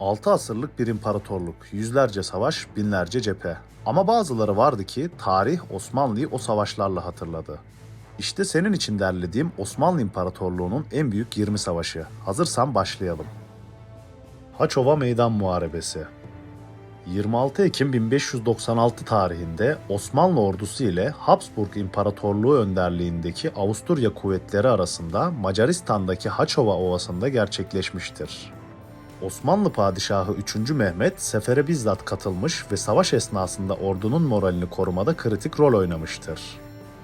6 asırlık bir imparatorluk, yüzlerce savaş, binlerce cephe. Ama bazıları vardı ki tarih Osmanlı'yı o savaşlarla hatırladı. İşte senin için derlediğim Osmanlı İmparatorluğu'nun en büyük 20 savaşı. Hazırsan başlayalım. Haçova Meydan Muharebesi 26 Ekim 1596 tarihinde Osmanlı ordusu ile Habsburg İmparatorluğu önderliğindeki Avusturya kuvvetleri arasında Macaristan'daki Haçova Ovası'nda gerçekleşmiştir. Osmanlı Padişahı 3. Mehmet sefere bizzat katılmış ve savaş esnasında ordunun moralini korumada kritik rol oynamıştır.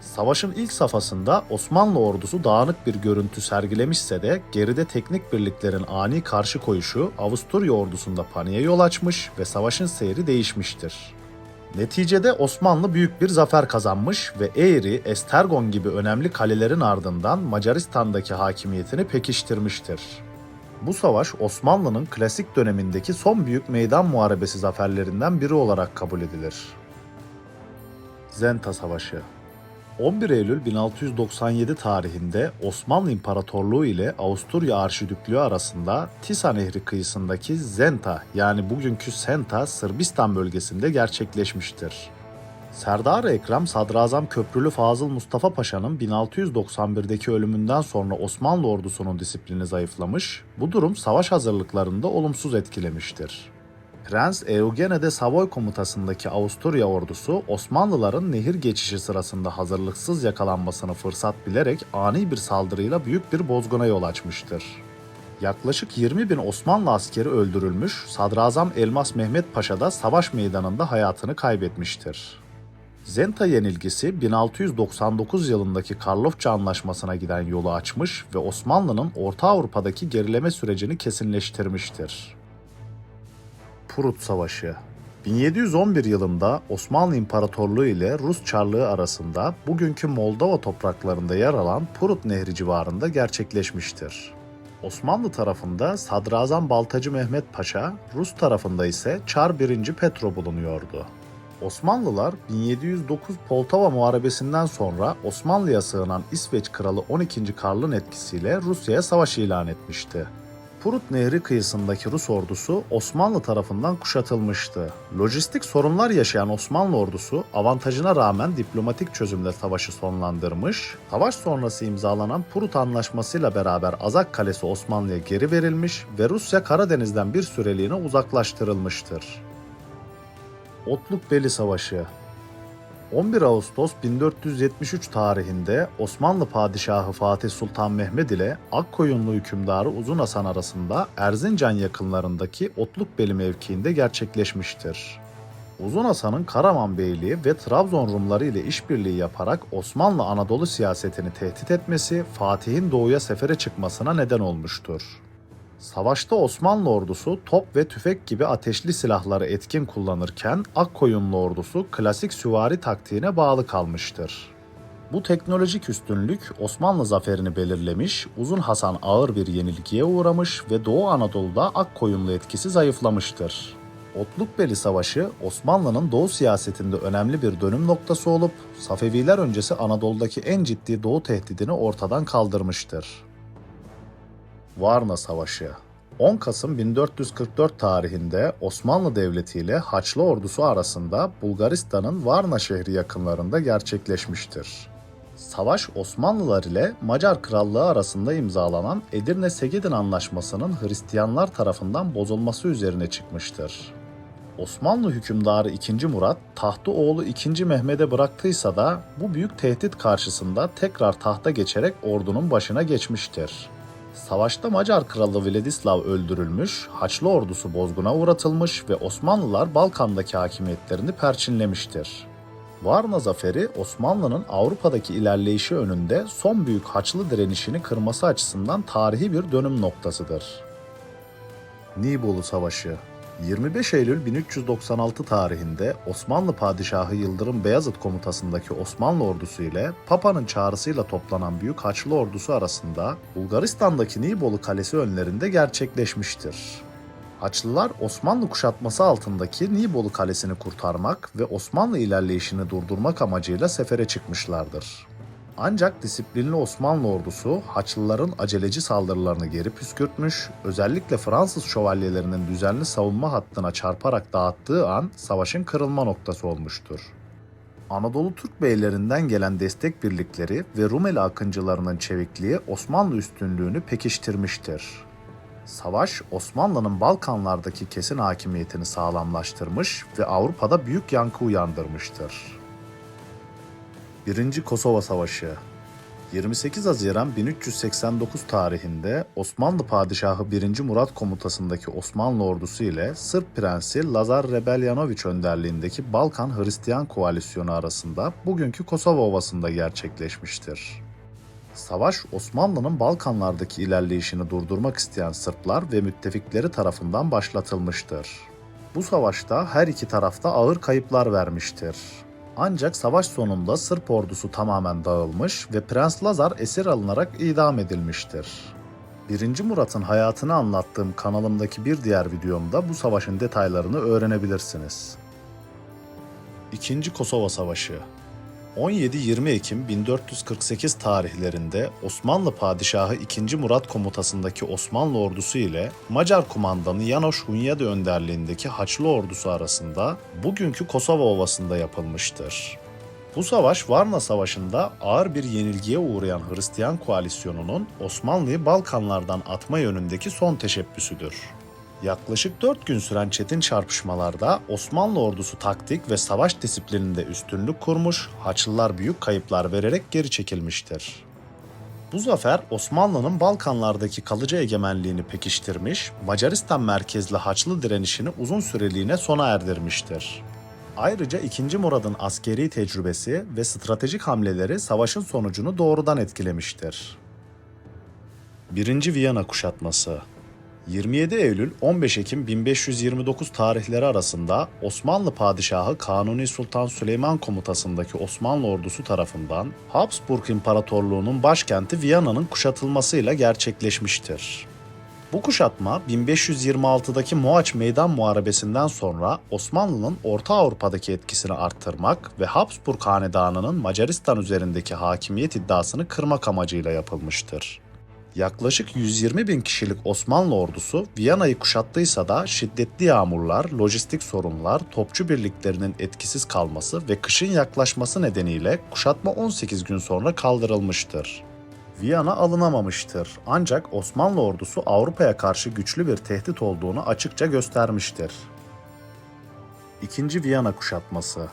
Savaşın ilk safhasında Osmanlı ordusu dağınık bir görüntü sergilemişse de geride teknik birliklerin ani karşı koyuşu Avusturya ordusunda paniğe yol açmış ve savaşın seyri değişmiştir. Neticede Osmanlı büyük bir zafer kazanmış ve Eğri, Estergon gibi önemli kalelerin ardından Macaristan'daki hakimiyetini pekiştirmiştir. Bu savaş Osmanlı'nın klasik dönemindeki son büyük meydan muharebesi zaferlerinden biri olarak kabul edilir. Zenta Savaşı 11 Eylül 1697 tarihinde Osmanlı İmparatorluğu ile Avusturya Arşidüklüğü arasında Tisa Nehri kıyısındaki Zenta yani bugünkü Senta Sırbistan bölgesinde gerçekleşmiştir. Serdar Ekrem Sadrazam Köprülü Fazıl Mustafa Paşa'nın 1691'deki ölümünden sonra Osmanlı ordusunun disiplini zayıflamış, bu durum savaş hazırlıklarında olumsuz etkilemiştir. Prens Eugene de Savoy komutasındaki Avusturya ordusu Osmanlıların nehir geçişi sırasında hazırlıksız yakalanmasını fırsat bilerek ani bir saldırıyla büyük bir bozguna yol açmıştır. Yaklaşık 20 bin Osmanlı askeri öldürülmüş, Sadrazam Elmas Mehmet Paşa da savaş meydanında hayatını kaybetmiştir. Zenta yenilgisi 1699 yılındaki Karlofça Anlaşması'na giden yolu açmış ve Osmanlı'nın Orta Avrupa'daki gerileme sürecini kesinleştirmiştir. Prut Savaşı 1711 yılında Osmanlı İmparatorluğu ile Rus Çarlığı arasında bugünkü Moldova topraklarında yer alan Prut Nehri civarında gerçekleşmiştir. Osmanlı tarafında Sadrazam Baltacı Mehmet Paşa, Rus tarafında ise Çar 1. Petro bulunuyordu. Osmanlılar 1709 Poltava Muharebesi'nden sonra Osmanlı'ya sığınan İsveç Kralı 12. Karl'ın etkisiyle Rusya'ya savaş ilan etmişti. Prut Nehri kıyısındaki Rus ordusu Osmanlı tarafından kuşatılmıştı. Lojistik sorunlar yaşayan Osmanlı ordusu avantajına rağmen diplomatik çözümle savaşı sonlandırmış, savaş sonrası imzalanan Prut Anlaşması'yla beraber Azak Kalesi Osmanlı'ya geri verilmiş ve Rusya Karadeniz'den bir süreliğine uzaklaştırılmıştır. Otluk-Beli Savaşı 11 Ağustos 1473 tarihinde Osmanlı Padişahı Fatih Sultan Mehmed ile Akkoyunlu hükümdarı Uzun Hasan arasında Erzincan yakınlarındaki Otlukbeli mevkiinde gerçekleşmiştir. Uzun Hasan'ın Karaman Beyliği ve Trabzon Rumları ile işbirliği yaparak Osmanlı Anadolu siyasetini tehdit etmesi Fatih'in doğuya sefere çıkmasına neden olmuştur. Savaşta Osmanlı ordusu top ve tüfek gibi ateşli silahları etkin kullanırken Akkoyunlu ordusu klasik süvari taktiğine bağlı kalmıştır. Bu teknolojik üstünlük Osmanlı zaferini belirlemiş, Uzun Hasan ağır bir yenilgiye uğramış ve Doğu Anadolu'da Akkoyunlu etkisi zayıflamıştır. Otlukbeli Savaşı Osmanlı'nın Doğu siyasetinde önemli bir dönüm noktası olup Safeviler öncesi Anadolu'daki en ciddi Doğu tehdidini ortadan kaldırmıştır. Varna Savaşı 10 Kasım 1444 tarihinde Osmanlı Devleti ile Haçlı ordusu arasında Bulgaristan'ın Varna şehri yakınlarında gerçekleşmiştir. Savaş Osmanlılar ile Macar Krallığı arasında imzalanan Edirne-Segedin Anlaşması'nın Hristiyanlar tarafından bozulması üzerine çıkmıştır. Osmanlı hükümdarı 2. Murat tahtı oğlu 2. Mehmet'e bıraktıysa da bu büyük tehdit karşısında tekrar tahta geçerek ordunun başına geçmiştir. Savaşta Macar kralı Vladislav öldürülmüş, Haçlı ordusu bozguna uğratılmış ve Osmanlılar Balkan'daki hakimiyetlerini perçinlemiştir. Varna zaferi Osmanlı'nın Avrupa'daki ilerleyişi önünde son büyük Haçlı direnişini kırması açısından tarihi bir dönüm noktasıdır. Nibolu Savaşı 25 Eylül 1396 tarihinde Osmanlı Padişahı Yıldırım Beyazıt komutasındaki Osmanlı ordusu ile Papa'nın çağrısıyla toplanan Büyük Haçlı ordusu arasında Bulgaristan'daki Nibolu Kalesi önlerinde gerçekleşmiştir. Haçlılar Osmanlı kuşatması altındaki Nibolu Kalesi'ni kurtarmak ve Osmanlı ilerleyişini durdurmak amacıyla sefere çıkmışlardır. Ancak disiplinli Osmanlı ordusu Haçlıların aceleci saldırılarını geri püskürtmüş, özellikle Fransız şövalyelerinin düzenli savunma hattına çarparak dağıttığı an savaşın kırılma noktası olmuştur. Anadolu Türk beylerinden gelen destek birlikleri ve Rumeli akıncılarının çevikliği Osmanlı üstünlüğünü pekiştirmiştir. Savaş, Osmanlı'nın Balkanlardaki kesin hakimiyetini sağlamlaştırmış ve Avrupa'da büyük yankı uyandırmıştır. 1. Kosova Savaşı 28 Haziran 1389 tarihinde Osmanlı Padişahı 1. Murat komutasındaki Osmanlı ordusu ile Sırp Prensi Lazar Rebeljanović önderliğindeki Balkan Hristiyan Koalisyonu arasında bugünkü Kosova Ovası'nda gerçekleşmiştir. Savaş, Osmanlı'nın Balkanlardaki ilerleyişini durdurmak isteyen Sırplar ve müttefikleri tarafından başlatılmıştır. Bu savaşta her iki tarafta ağır kayıplar vermiştir. Ancak savaş sonunda Sırp ordusu tamamen dağılmış ve Prens Lazar esir alınarak idam edilmiştir. 1. Murat'ın hayatını anlattığım kanalımdaki bir diğer videomda bu savaşın detaylarını öğrenebilirsiniz. 2. Kosova Savaşı 17-20 Ekim 1448 tarihlerinde Osmanlı Padişahı 2. Murat komutasındaki Osmanlı ordusu ile Macar kumandanı Janosch Hunyadi önderliğindeki Haçlı ordusu arasında bugünkü Kosova Ovası'nda yapılmıştır. Bu savaş Varna Savaşı'nda ağır bir yenilgiye uğrayan Hristiyan koalisyonunun Osmanlı'yı Balkanlardan atma yönündeki son teşebbüsüdür. Yaklaşık 4 gün süren çetin çarpışmalarda Osmanlı ordusu taktik ve savaş disiplininde üstünlük kurmuş, Haçlılar büyük kayıplar vererek geri çekilmiştir. Bu zafer Osmanlı'nın Balkanlardaki kalıcı egemenliğini pekiştirmiş, Macaristan merkezli Haçlı direnişini uzun süreliğine sona erdirmiştir. Ayrıca 2. Murad'ın askeri tecrübesi ve stratejik hamleleri savaşın sonucunu doğrudan etkilemiştir. 1. Viyana kuşatması 27 Eylül 15 Ekim 1529 tarihleri arasında Osmanlı Padişahı Kanuni Sultan Süleyman komutasındaki Osmanlı ordusu tarafından Habsburg İmparatorluğu'nun başkenti Viyana'nın kuşatılmasıyla gerçekleşmiştir. Bu kuşatma 1526'daki Mohaç Meydan Muharebesi'nden sonra Osmanlı'nın Orta Avrupa'daki etkisini arttırmak ve Habsburg Hanedanı'nın Macaristan üzerindeki hakimiyet iddiasını kırmak amacıyla yapılmıştır. Yaklaşık 120 bin kişilik Osmanlı ordusu Viyana'yı kuşattıysa da şiddetli yağmurlar, lojistik sorunlar, topçu birliklerinin etkisiz kalması ve kışın yaklaşması nedeniyle kuşatma 18 gün sonra kaldırılmıştır. Viyana alınamamıştır ancak Osmanlı ordusu Avrupa'ya karşı güçlü bir tehdit olduğunu açıkça göstermiştir. İkinci Viyana kuşatması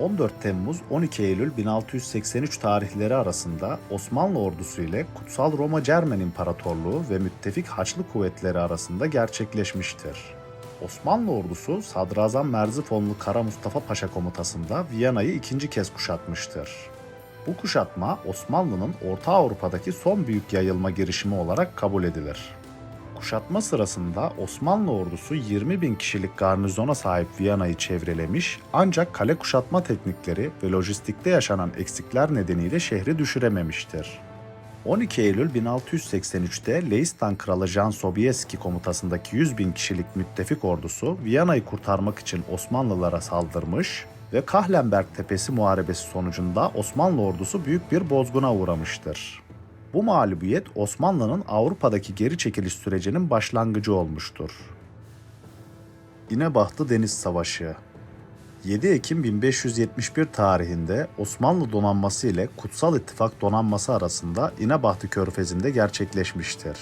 14 Temmuz 12 Eylül 1683 tarihleri arasında Osmanlı ordusu ile Kutsal Roma Cermen İmparatorluğu ve müttefik Haçlı kuvvetleri arasında gerçekleşmiştir. Osmanlı ordusu Sadrazam Merzifonlu Kara Mustafa Paşa komutasında Viyana'yı ikinci kez kuşatmıştır. Bu kuşatma Osmanlı'nın Orta Avrupa'daki son büyük yayılma girişimi olarak kabul edilir. Kuşatma sırasında Osmanlı ordusu 20 bin kişilik garnizona sahip Viyana'yı çevrelemiş ancak kale kuşatma teknikleri ve lojistikte yaşanan eksikler nedeniyle şehri düşürememiştir. 12 Eylül 1683'te Leistan Kralı Jan Sobieski komutasındaki 100 bin kişilik müttefik ordusu Viyana'yı kurtarmak için Osmanlılara saldırmış ve Kahlenberg Tepesi Muharebesi sonucunda Osmanlı ordusu büyük bir bozguna uğramıştır. Bu mağlubiyet Osmanlı'nın Avrupa'daki geri çekiliş sürecinin başlangıcı olmuştur. İnebahtı Deniz Savaşı 7 Ekim 1571 tarihinde Osmanlı donanması ile Kutsal İttifak donanması arasında İnebahtı Körfezi'nde gerçekleşmiştir.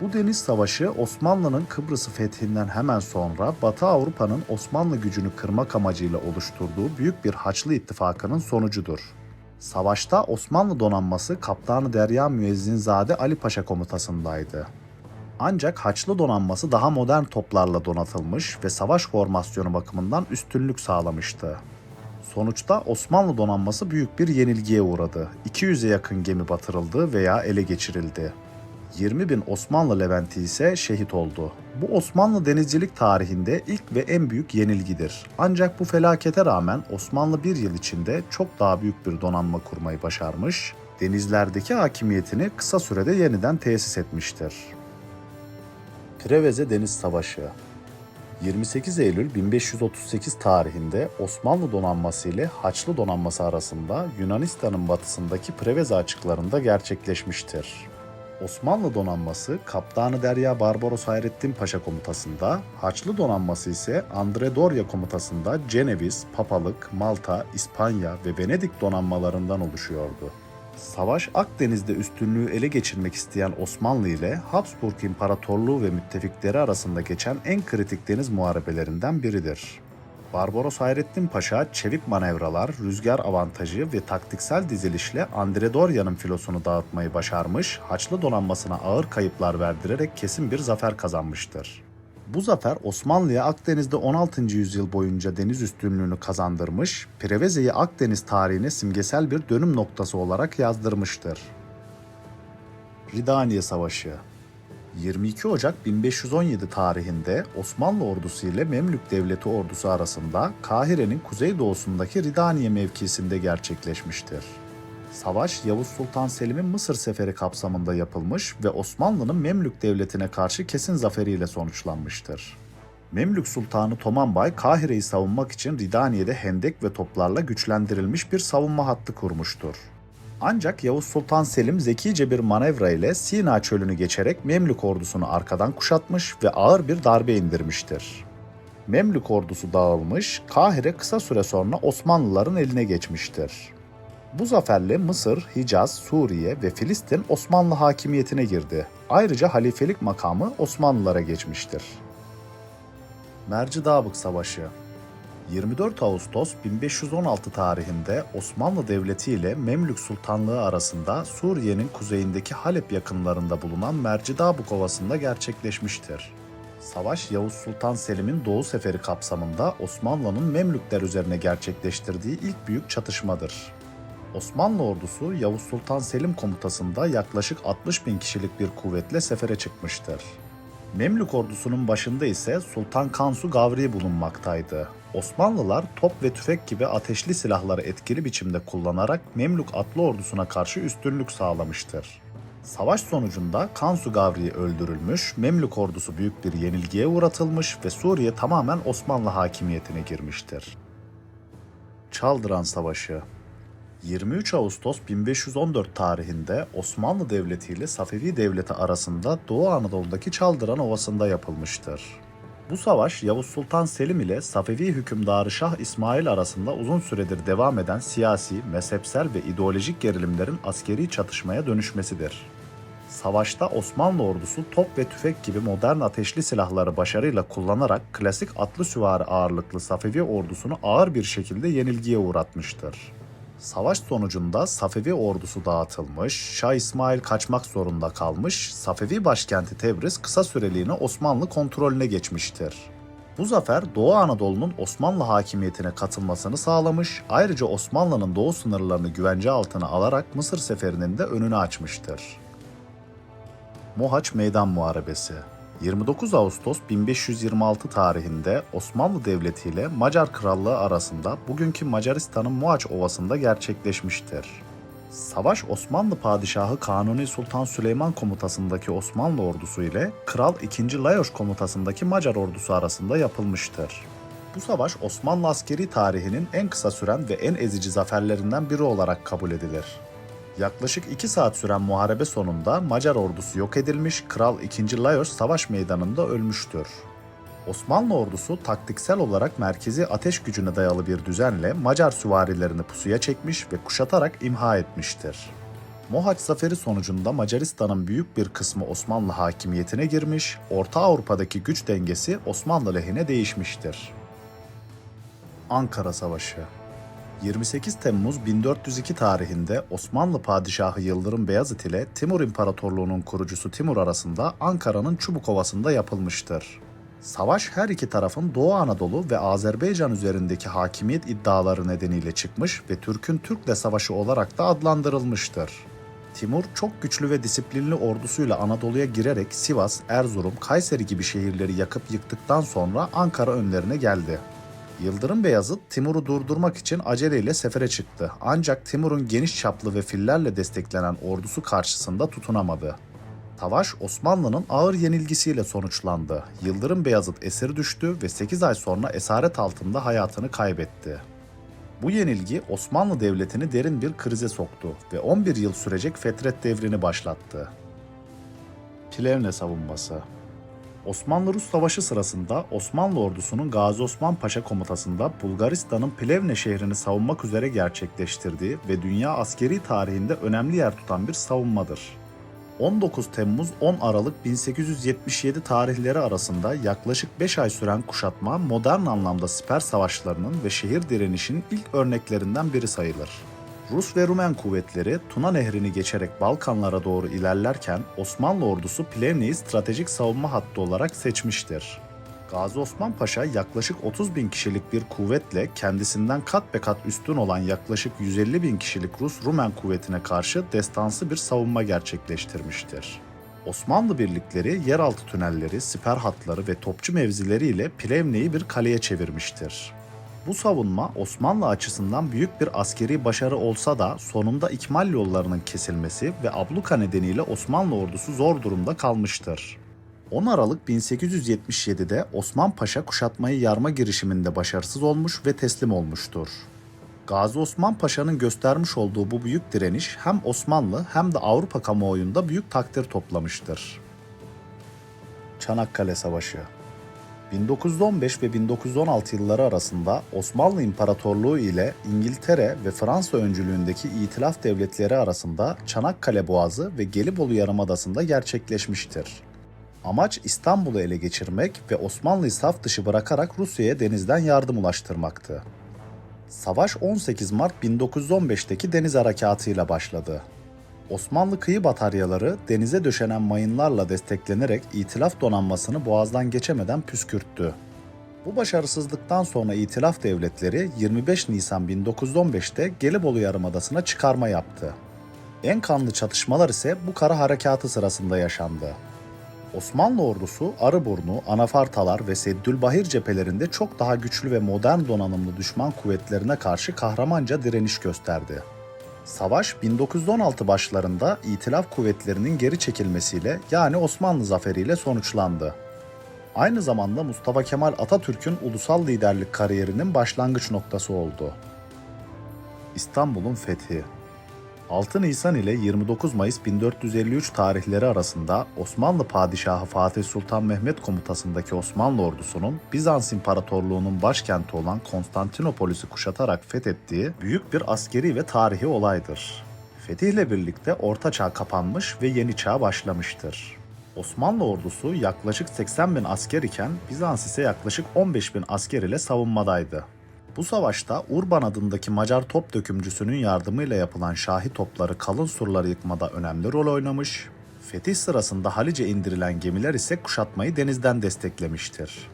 Bu deniz savaşı Osmanlı'nın Kıbrıs'ı fethinden hemen sonra Batı Avrupa'nın Osmanlı gücünü kırmak amacıyla oluşturduğu büyük bir Haçlı ittifakının sonucudur. Savaşta Osmanlı donanması Kaptanı Derya Müezzinzade Ali Paşa komutasındaydı. Ancak Haçlı donanması daha modern toplarla donatılmış ve savaş formasyonu bakımından üstünlük sağlamıştı. Sonuçta Osmanlı donanması büyük bir yenilgiye uğradı. 200'e yakın gemi batırıldı veya ele geçirildi. 20 bin Osmanlı Leventi ise şehit oldu. Bu Osmanlı denizcilik tarihinde ilk ve en büyük yenilgidir. Ancak bu felakete rağmen Osmanlı bir yıl içinde çok daha büyük bir donanma kurmayı başarmış, denizlerdeki hakimiyetini kısa sürede yeniden tesis etmiştir. Preveze Deniz Savaşı 28 Eylül 1538 tarihinde Osmanlı donanması ile Haçlı donanması arasında Yunanistan'ın batısındaki Preveza açıklarında gerçekleşmiştir. Osmanlı donanması Kaptanı Derya Barbaros Hayrettin Paşa komutasında, Haçlı donanması ise Andre Doria komutasında Ceneviz, Papalık, Malta, İspanya ve Venedik donanmalarından oluşuyordu. Savaş Akdeniz'de üstünlüğü ele geçirmek isteyen Osmanlı ile Habsburg İmparatorluğu ve müttefikleri arasında geçen en kritik deniz muharebelerinden biridir. Barbaros Hayrettin Paşa çevik manevralar, rüzgar avantajı ve taktiksel dizilişle Andre Doria'nın filosunu dağıtmayı başarmış, Haçlı donanmasına ağır kayıplar verdirerek kesin bir zafer kazanmıştır. Bu zafer Osmanlı'ya Akdeniz'de 16. yüzyıl boyunca deniz üstünlüğünü kazandırmış, Preveze'yi Akdeniz tarihine simgesel bir dönüm noktası olarak yazdırmıştır. Ridaniye Savaşı 22 Ocak 1517 tarihinde Osmanlı ordusu ile Memlük Devleti ordusu arasında Kahire'nin kuzeydoğusundaki Ridaniye mevkisinde gerçekleşmiştir. Savaş Yavuz Sultan Selim'in Mısır seferi kapsamında yapılmış ve Osmanlı'nın Memlük Devleti'ne karşı kesin zaferiyle sonuçlanmıştır. Memlük Sultanı Tomanbay Kahire'yi savunmak için Ridaniye'de hendek ve toplarla güçlendirilmiş bir savunma hattı kurmuştur. Ancak Yavuz Sultan Selim zekice bir manevra ile Sina çölünü geçerek Memlük ordusunu arkadan kuşatmış ve ağır bir darbe indirmiştir. Memlük ordusu dağılmış, Kahire kısa süre sonra Osmanlıların eline geçmiştir. Bu zaferle Mısır, Hicaz, Suriye ve Filistin Osmanlı hakimiyetine girdi. Ayrıca halifelik makamı Osmanlılara geçmiştir. Mercidabık Savaşı 24 Ağustos 1516 tarihinde Osmanlı Devleti ile Memlük Sultanlığı arasında Suriye'nin kuzeyindeki Halep yakınlarında bulunan Mercidabık Ovası'nda gerçekleşmiştir. Savaş Yavuz Sultan Selim'in Doğu Seferi kapsamında Osmanlı'nın Memlükler üzerine gerçekleştirdiği ilk büyük çatışmadır. Osmanlı ordusu Yavuz Sultan Selim komutasında yaklaşık 60 bin kişilik bir kuvvetle sefere çıkmıştır. Memlük ordusunun başında ise Sultan Kansu Gavri bulunmaktaydı. Osmanlılar top ve tüfek gibi ateşli silahları etkili biçimde kullanarak Memlük atlı ordusuna karşı üstünlük sağlamıştır. Savaş sonucunda Kansu Gavri öldürülmüş, Memlük ordusu büyük bir yenilgiye uğratılmış ve Suriye tamamen Osmanlı hakimiyetine girmiştir. Çaldıran Savaşı 23 Ağustos 1514 tarihinde Osmanlı Devleti ile Safevi Devleti arasında Doğu Anadolu'daki Çaldıran Ovası'nda yapılmıştır. Bu savaş Yavuz Sultan Selim ile Safevi hükümdarı Şah İsmail arasında uzun süredir devam eden siyasi, mezhepsel ve ideolojik gerilimlerin askeri çatışmaya dönüşmesidir. Savaşta Osmanlı ordusu top ve tüfek gibi modern ateşli silahları başarıyla kullanarak klasik atlı süvari ağırlıklı Safevi ordusunu ağır bir şekilde yenilgiye uğratmıştır. Savaş sonucunda Safevi ordusu dağıtılmış, Şah İsmail kaçmak zorunda kalmış, Safevi başkenti Tebriz kısa süreliğine Osmanlı kontrolüne geçmiştir. Bu zafer Doğu Anadolu'nun Osmanlı hakimiyetine katılmasını sağlamış, ayrıca Osmanlı'nın doğu sınırlarını güvence altına alarak Mısır seferinin de önünü açmıştır. Mohaç Meydan Muharebesi 29 Ağustos 1526 tarihinde Osmanlı Devleti ile Macar Krallığı arasında bugünkü Macaristan'ın Mohaç Ovası'nda gerçekleşmiştir. Savaş Osmanlı Padişahı Kanuni Sultan Süleyman komutasındaki Osmanlı ordusu ile Kral II. Lajos komutasındaki Macar ordusu arasında yapılmıştır. Bu savaş Osmanlı askeri tarihinin en kısa süren ve en ezici zaferlerinden biri olarak kabul edilir. Yaklaşık 2 saat süren muharebe sonunda Macar ordusu yok edilmiş, Kral II. Lajos savaş meydanında ölmüştür. Osmanlı ordusu taktiksel olarak merkezi ateş gücüne dayalı bir düzenle Macar süvarilerini pusuya çekmiş ve kuşatarak imha etmiştir. Mohaç zaferi sonucunda Macaristan'ın büyük bir kısmı Osmanlı hakimiyetine girmiş, Orta Avrupa'daki güç dengesi Osmanlı lehine değişmiştir. Ankara Savaşı 28 Temmuz 1402 tarihinde Osmanlı Padişahı Yıldırım Beyazıt ile Timur İmparatorluğu'nun kurucusu Timur arasında Ankara'nın Çubukovası'nda yapılmıştır. Savaş her iki tarafın Doğu Anadolu ve Azerbaycan üzerindeki hakimiyet iddiaları nedeniyle çıkmış ve Türk'ün Türk'le savaşı olarak da adlandırılmıştır. Timur çok güçlü ve disiplinli ordusuyla Anadolu'ya girerek Sivas, Erzurum, Kayseri gibi şehirleri yakıp yıktıktan sonra Ankara önlerine geldi. Yıldırım Beyazıt Timur'u durdurmak için aceleyle sefere çıktı. Ancak Timur'un geniş çaplı ve fillerle desteklenen ordusu karşısında tutunamadı. Savaş Osmanlı'nın ağır yenilgisiyle sonuçlandı. Yıldırım Beyazıt esir düştü ve 8 ay sonra esaret altında hayatını kaybetti. Bu yenilgi Osmanlı Devleti'ni derin bir krize soktu ve 11 yıl sürecek Fetret devrini başlattı. Plevne savunması Osmanlı-Rus Savaşı sırasında Osmanlı ordusunun Gazi Osman Paşa komutasında Bulgaristan'ın Plevne şehrini savunmak üzere gerçekleştirdiği ve dünya askeri tarihinde önemli yer tutan bir savunmadır. 19 Temmuz 10 Aralık 1877 tarihleri arasında yaklaşık 5 ay süren kuşatma modern anlamda siper savaşlarının ve şehir direnişinin ilk örneklerinden biri sayılır. Rus ve Rumen kuvvetleri Tuna Nehri'ni geçerek Balkanlara doğru ilerlerken Osmanlı ordusu Plevne'yi stratejik savunma hattı olarak seçmiştir. Gazi Osman Paşa yaklaşık 30 bin kişilik bir kuvvetle kendisinden kat be kat üstün olan yaklaşık 150 bin kişilik Rus-Rumen kuvvetine karşı destansı bir savunma gerçekleştirmiştir. Osmanlı birlikleri yeraltı tünelleri, siper hatları ve topçu mevzileriyle Plevne'yi bir kaleye çevirmiştir. Bu savunma Osmanlı açısından büyük bir askeri başarı olsa da sonunda ikmal yollarının kesilmesi ve abluka nedeniyle Osmanlı ordusu zor durumda kalmıştır. 10 Aralık 1877'de Osman Paşa kuşatmayı yarma girişiminde başarısız olmuş ve teslim olmuştur. Gazi Osman Paşa'nın göstermiş olduğu bu büyük direniş hem Osmanlı hem de Avrupa kamuoyunda büyük takdir toplamıştır. Çanakkale Savaşı 1915 ve 1916 yılları arasında Osmanlı İmparatorluğu ile İngiltere ve Fransa öncülüğündeki İtilaf devletleri arasında Çanakkale Boğazı ve Gelibolu Yarımadası'nda gerçekleşmiştir. Amaç İstanbul'u ele geçirmek ve Osmanlı'yı saf dışı bırakarak Rusya'ya denizden yardım ulaştırmaktı. Savaş 18 Mart 1915'teki deniz harekatıyla başladı. Osmanlı kıyı bataryaları denize döşenen mayınlarla desteklenerek İtilaf donanmasını boğazdan geçemeden püskürttü. Bu başarısızlıktan sonra İtilaf devletleri 25 Nisan 1915'te Gelibolu Yarımadası'na çıkarma yaptı. En kanlı çatışmalar ise bu kara harekatı sırasında yaşandı. Osmanlı ordusu Arıburnu, Anafartalar ve Seddülbahir cephelerinde çok daha güçlü ve modern donanımlı düşman kuvvetlerine karşı kahramanca direniş gösterdi. Savaş 1916 başlarında İtilaf kuvvetlerinin geri çekilmesiyle yani Osmanlı zaferiyle sonuçlandı. Aynı zamanda Mustafa Kemal Atatürk'ün ulusal liderlik kariyerinin başlangıç noktası oldu. İstanbul'un fethi 6 Nisan ile 29 Mayıs 1453 tarihleri arasında Osmanlı Padişahı Fatih Sultan Mehmet komutasındaki Osmanlı ordusunun Bizans İmparatorluğu'nun başkenti olan Konstantinopolis'i kuşatarak fethettiği büyük bir askeri ve tarihi olaydır. Fetihle birlikte Orta Çağ kapanmış ve Yeni Çağ başlamıştır. Osmanlı ordusu yaklaşık 80 bin asker iken Bizans ise yaklaşık 15 bin asker ile savunmadaydı. Bu savaşta Urban adındaki Macar top dökümcüsünün yardımıyla yapılan Şahi topları kalın surları yıkmada önemli rol oynamış. Fetih sırasında Halice indirilen gemiler ise kuşatmayı denizden desteklemiştir.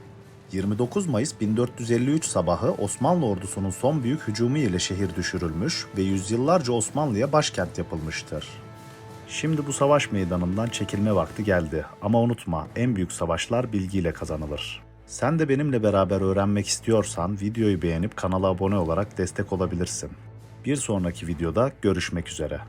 29 Mayıs 1453 sabahı Osmanlı ordusunun son büyük hücumu ile şehir düşürülmüş ve yüzyıllarca Osmanlı'ya başkent yapılmıştır. Şimdi bu savaş meydanından çekilme vakti geldi ama unutma en büyük savaşlar bilgiyle kazanılır. Sen de benimle beraber öğrenmek istiyorsan videoyu beğenip kanala abone olarak destek olabilirsin. Bir sonraki videoda görüşmek üzere.